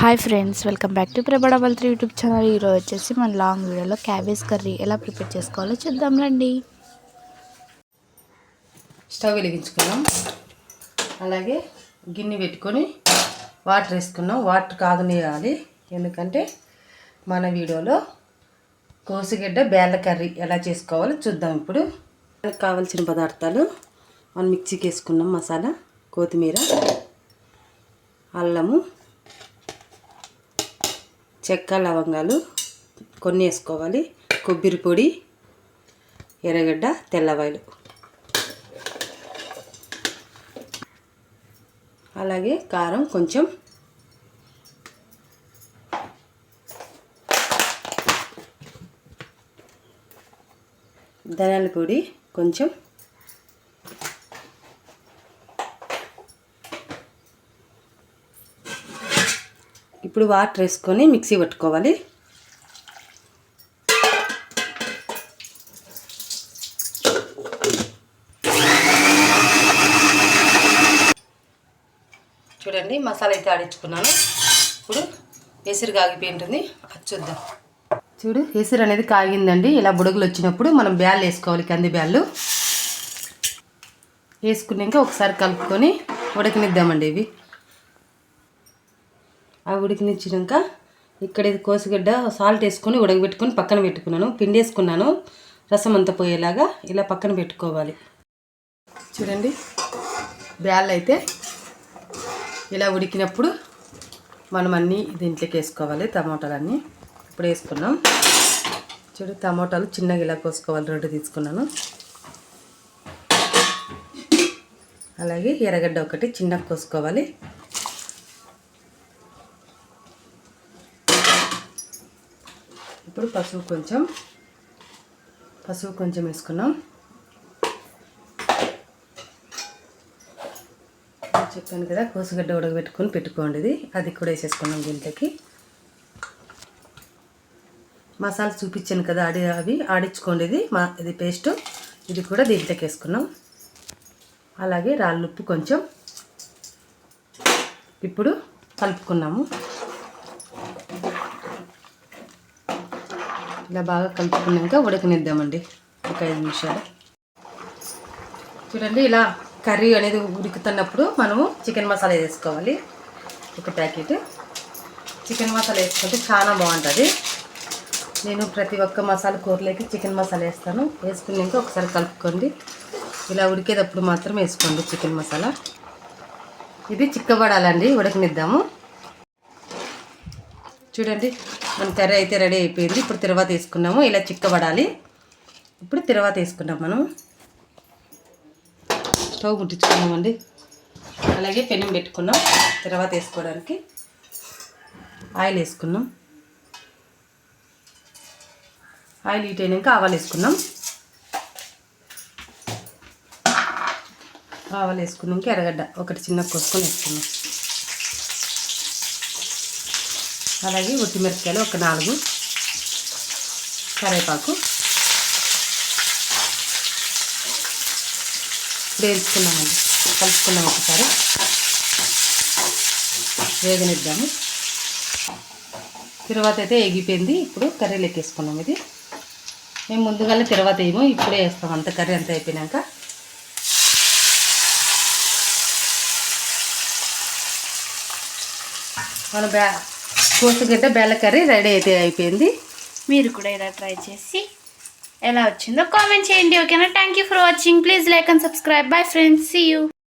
Hi friends welcome back to ప్రభాడబల్ three YouTube channel ఈరోజు వచ్చేసి మన లాంగ్ వీడియోలో క్యాబేజ్ కర్రీ ఎలా ప్రిపేర్ చేసుకోవాలో చూద్దాం రండి. స్టవ్ వెలిగించుకున్నాం. అలాగే గిన్నె పెట్టుకొని వాటర్ వేసుకున్నాం. వాటర్ కాగనియాలి ఎందుకంటే మన వీడియోలో కోసిగడ్డ బేళ్ళ కర్రీ ఎలా చేసుకోవాలో చూద్దాం ఇప్పుడు. మనకు కావాల్సిన పదార్థాలు మనం మిక్సీకి వేసుకున్నాం మసాలా కొత్తిమీర అల్లము చెక్క లవంగాలు కొన్ని వేసుకోవాలి. కొబ్బరి పొడి ఎర్రగడ్డ తెల్లవాయలు. అలాగే కారం కొంచెం. ధనియాల పొడి కొంచెం. ఇప్పుడు వాటర్ వేసుకొని మిక్సీ పట్టుకోవాలి. చూడండి మసాలా అయితే ఆడించుకున్నాను. ఇప్పుడు ఎసురు కాగిపోయి ఉంటుంది అది చూద్దాం. చూడు ఎసురు అనేది కాగిందండి. ఇలా బుడగలు వచ్చినప్పుడు మనం బ్యాళ్ళు వేసుకోవాలి కంది బ్యాళ్ళు. వేసుకున్నాక ఒకసారి కలుపుకొని ఉడకనిద్దామండి ఇవి. ఆ ఉడికినిచ్చినాక ఇక్కడ ఇది కోసిగడ్డ సాల్ట్ వేసుకొని ఉడకబెట్టుకొని పక్కన పెట్టుకున్నాను. పిండి వేసుకున్నాను. రసం అంతా పోయేలాగా ఇలా పక్కన పెట్టుకోవాలి. చూడండి. బ్యాళ్ళు అయితే ఇలా ఉడికినప్పుడు మనం అన్నీ దీంట్లోకి వేసుకోవాలి. టమాటాలన్నీ ఇప్పుడు వేసుకున్నాం. చూడు టమాటాలు చిన్నగా ఇలా కోసుకోవాలి. రెండు తీసుకున్నాను. అలాగే ఎర్రగడ్డ ఒకటి చిన్నగా కోసుకోవాలి. ఇప్పుడు పసుపు కొంచెం పసుపు కొంచెం వేసుకున్నాం. చెప్పాను కదా కోసుగడ్డ ఉడకబెట్టుకొని పెట్టుకోండి ఇది. అది కూడా వేసేసుకున్నాం దీంట్లోకి. మసాలా చూపించాను కదా ఆడి అవి ఆడించుకోండి ఇది. మా ఇది పేస్ట్ ఇది కూడా దీంట్లోకి వేసుకున్నాం. అలాగే రాళ్ళుప్పు కొంచెం. ఇప్పుడు కలుపుకున్నాము. ఇలా బాగా కలుపుకున్నాక ఉడకనిద్దామండి. ఒక ఐదు నిమిషాలు. చూడండి ఇలా కర్రీ అనేది ఉడుకుతున్నప్పుడు మనము చికెన్ మసాలా వేసుకోవాలి. ఒక ప్యాకెట్. చికెన్ మసాలా వేసుకుంటే చాలా బాగుంటుంది. నేను ప్రతి ఒక్క మసాలా కూరలోకి చికెన్ మసాలా వేస్తాను. వేసుకున్నాక ఒకసారి కలుపుకోండి. ఇలా ఉడికేటప్పుడు మాత్రం వేసుకోండి చికెన్ మసాలా. ఇది చిక్కబడాలండి. ఉడకనిద్దాము. చూడండి మన కర్రీ అయితే రెడీ అయిపోయింది. ఇప్పుడు తిరువాత వేసుకున్నాము. ఇలా చిక్కబడాలి. ఇప్పుడు తిరువాత వేసుకున్నాం మనం స్టవ్ ముట్టించుకున్నామండి. అలాగే పెనం పెట్టుకున్నాం. తర్వాత వేసుకోవడానికి ఆయిల్ వేసుకున్నాం. ఆయిల్ హీట్ అయినాక ఆవాలు వేసుకున్నాం. ఆవాలు వేసుకున్నాక ఎర్రగడ్డ ఒకటి చిన్న కోసుకొని వేసుకున్నాం. అలాగే మిరపకాయలు ఒక నాలుగు కరేపాకు వేయించుకున్నామండి. కలుపుకున్నాం ఒకసారి. వేగనిద్దాము. తర్వాత అయితే ఎగిపోయింది ఇప్పుడు కర్రీలు ఎక్కేసుకున్నాం ఇది. మేము ముందుగానే తర్వాత ఏమో ఇప్పుడే వేస్తాం. అంత కర్రీ అంత అయిపోయినాక. మన బ్యా కోసుగడ్డ బెల్ల కర్రీ రెడీ అయితే అయిపోయింది. మీరు కూడా ఇలా ట్రై చేసి ఎలా వచ్చిందో కామెంట్ చేయండి ఓకేనా? Thank you for watching please like and subscribe bye friends see you